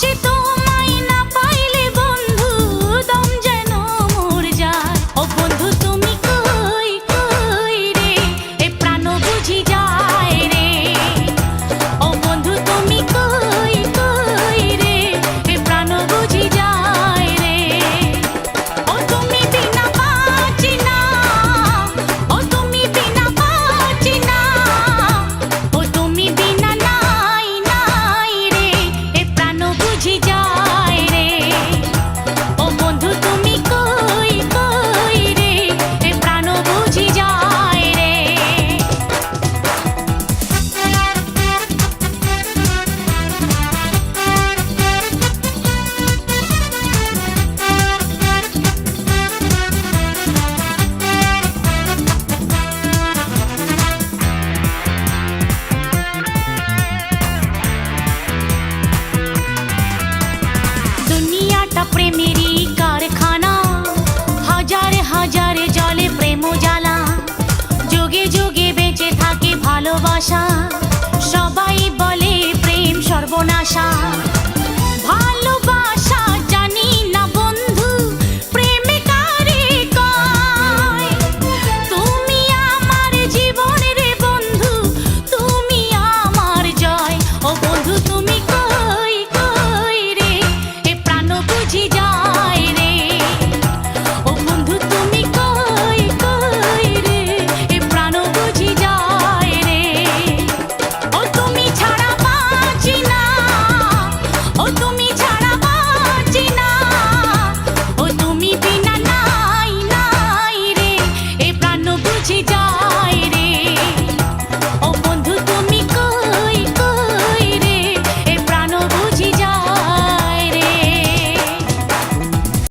sheep ভালোবাসা, সবাই বলে প্রেম সর্বনাশা। ভালোবাসা জানি না বন্ধু, প্রেমে কারে তুমি আমার জীবন রে বন্ধু, তুমি আমার জয়। ও বন্ধু, তুমি কই কই রে? এ প্রাণ বুঝি